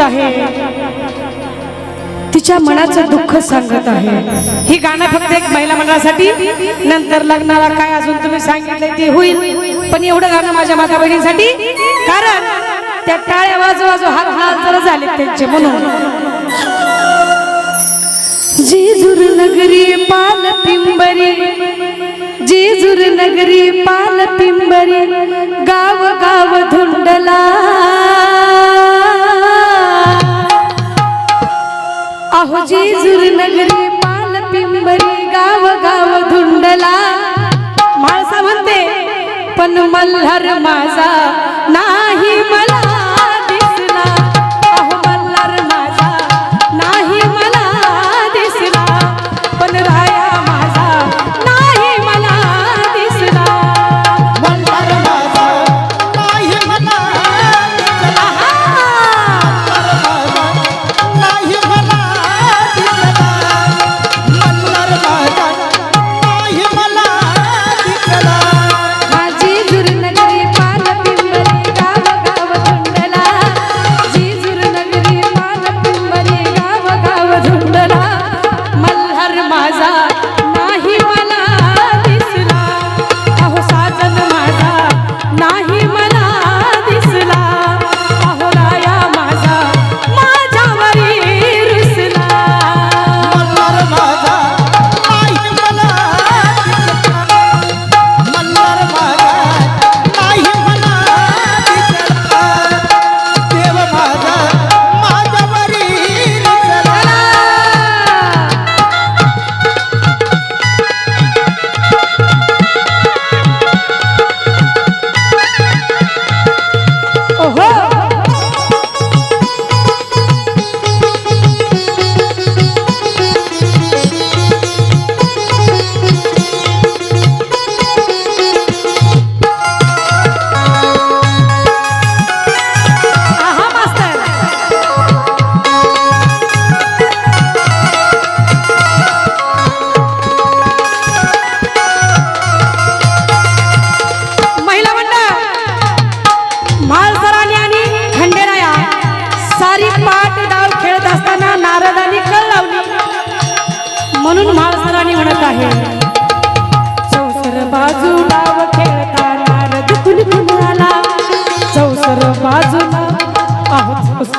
आहे. तिच्या मनाचं दुःख सांगत आहे. ही गाणं फक्त एक महिला मंडळासाठी. नंतर लग्नाला काय अजून तुम्ही सांगितलं ते होईल. पण एवढं गाणं माझ्या माता बहिणींसाठी कारण त्या टाळ्या वाजू वाजू हात हात जर झाले त्यांचे म्हणून जेजूर नगरी पाल पिंबरी जेजूर नगरी पाल पिंबरी गाव गाव धुंडला अहो जेजूर नगरी पाल पिंबरी गाव गाव धुंडला. माणसा म्हणते पण मल्हार माझा नाही मला.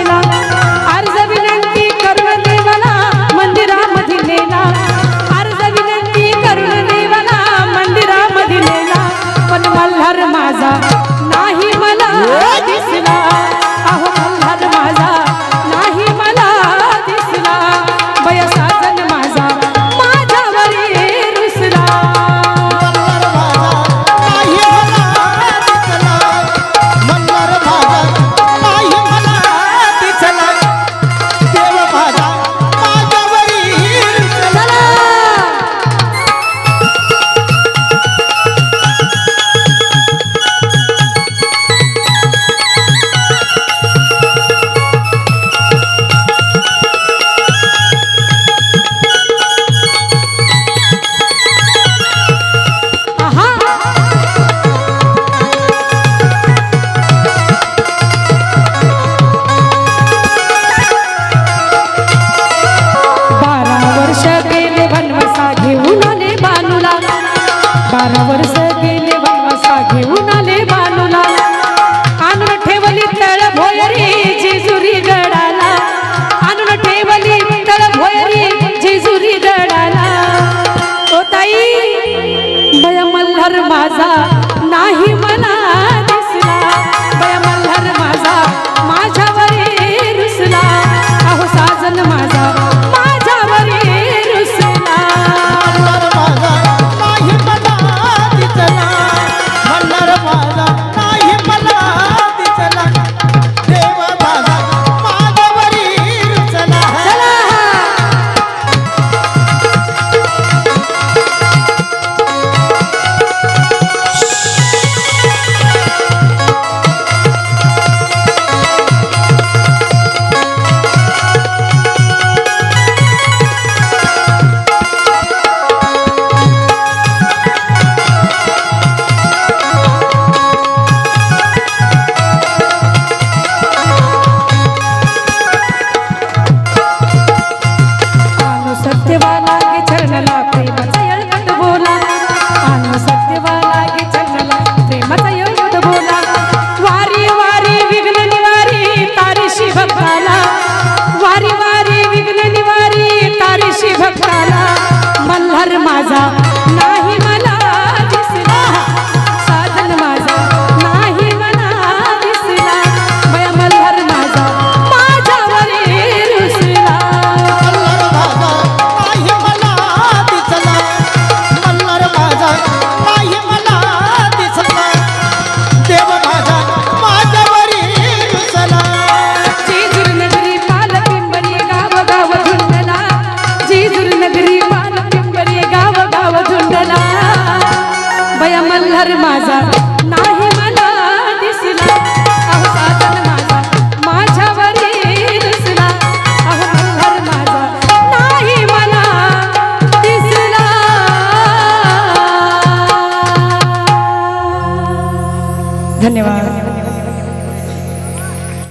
পেলাম